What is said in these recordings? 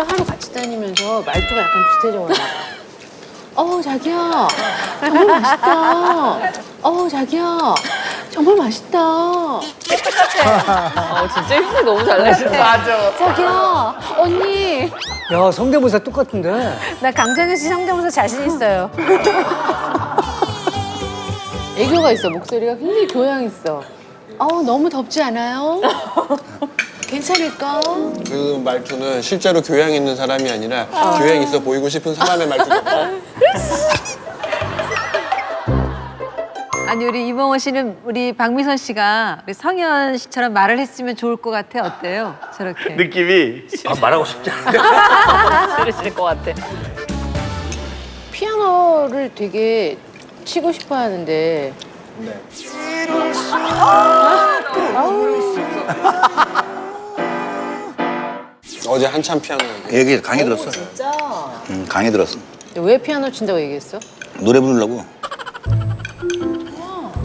언니랑 하루 같이 다니면서 말투가 약간 비슷해져 가지고. 어 자기야 정말 맛있다. 어 자기야 정말 맛있다. 어, 진짜 흉내 너무 잘 내신다. 맞아. 자기야 언니 야 성대모사 똑같은데. 나 강정현 씨 성대모사 자신 있어요. 애교가 있어 목소리가 굉장히 교양 있어. 어 너무 덥지 않아요? 괜찮을까? 그 말투는 실제로 교양 있는 사람이 아니라 교양 있어 보이고 싶은 사람의 말투다. 아니 우리 이봉원 씨는 우리 박미선 씨가 우리 성현 씨처럼 말을 했으면 좋을 것 같아 어때요? 저렇게. 느낌이 아, 말하고 싶지 않아. 싫으실 것 같아. 피아노를 되게 치고 싶어 하는데 어제 한참 피아노 얘기. 얘기 강의 들었어. 진짜? 응, 강의 들었어. 왜 피아노 친다고 얘기했어? 노래 부르려고.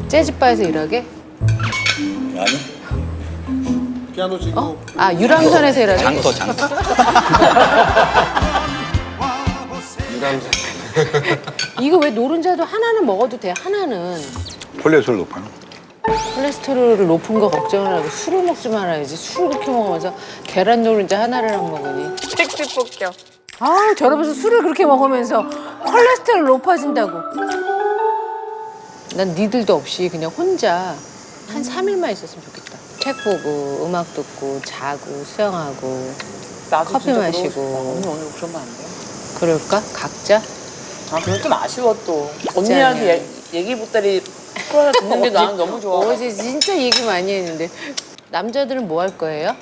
재즈바에서 일하게? 아니? 피아노 치고 아 유람선에서 일하게? 장터, 장터. 유람선. 이거 왜 노른자도 하나는 먹어도 돼 하나는 콜레스테롤 높아요. 콜레스테롤을 높은 거 걱정을 하고 술을 먹지 말아야지 술을 그렇게 먹으면서 계란 노른자 하나를 안 먹으니 팩트 폭격. 아 저러면서 술을 그렇게 먹으면서 콜레스테롤 높아진다고 난 니들도 없이 그냥 혼자 한 3일만 있었으면 좋겠다 책 보고 음악 듣고 자고 수영하고 나도 커피 진짜 마시고. 싶다. 언니 오늘 그러면 안 돼요? 그럴까? 각자? 아, 그건 좀 아쉬워 또. 언니한테 얘- 얘기 보따리 풀어서 듣는 게 나는 너무 좋아. 어제 진짜 얘기 많이 했는데 남자들은 뭐 할 거예요?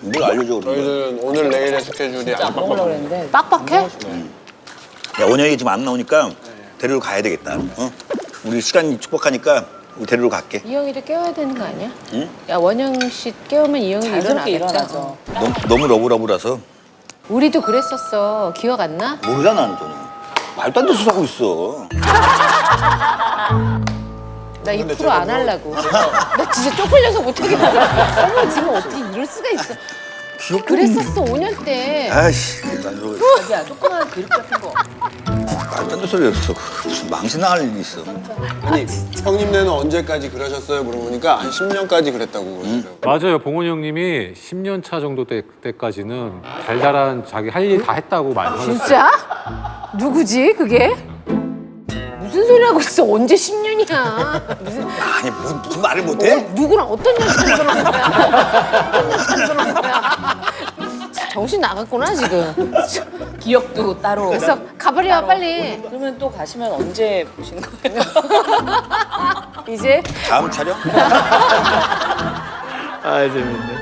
뭘 알려줘, 그러면. 저희들은 오늘 내일의 스케줄이 안 먹으려고. 그랬는데. 빡빡해? 야, 원영이 지금 안 나오니까 데리러 가야 되겠다. 어? 우리 시간이 축복하니까 우리 데리러 갈게. 이영이를 깨워야 되는 거 아니야? 응? 야 원영 씨 깨우면 이영이 자연스럽게 일어나겠다 일어나죠. 너무, 너무 러브러브라서 우리도 그랬었어 기억 안 나? 모르잖아, 너는. 말도 안 되는 소리 하고 있어. 나 이 근데 프로 제가 안 뭐- 하려고. 나 진짜 쪽팔려서 못하겠어. 어머, 지금 어떻게 이럴 수가 있어. 귀엽게. 그랬었어, 5년 때. 아이씨, 난 저거 자기야, 조그만 그릇 같은 거. 말도 안 되는 소리 했어. 무슨 망신당할 일이 있어. 아니 형님네는 언제까지 그러셨어요? 물어보니까 한 10년까지 그랬다고 그러더라고요. 맞아요. 봉원 형님이 10년 차 정도 때, 때까지는 달달한 자기 할 일 다 했다고 많이 하셨어요. 진짜? 누구지, 그게? 무슨 소리 하고 있어? 언제 10년이야? 무슨, 아니, 뭐, 무슨 말을 못해? 누구랑 어떤 여자랑 거야? 어떤 여자랑 거야? 정신 나갔구나, 지금. 기억도 따로. 그래서 가버려, 빨리. 그러면 또 가시면 언제 보시는 거예요? 이제 다음 촬영? 아 재밌네.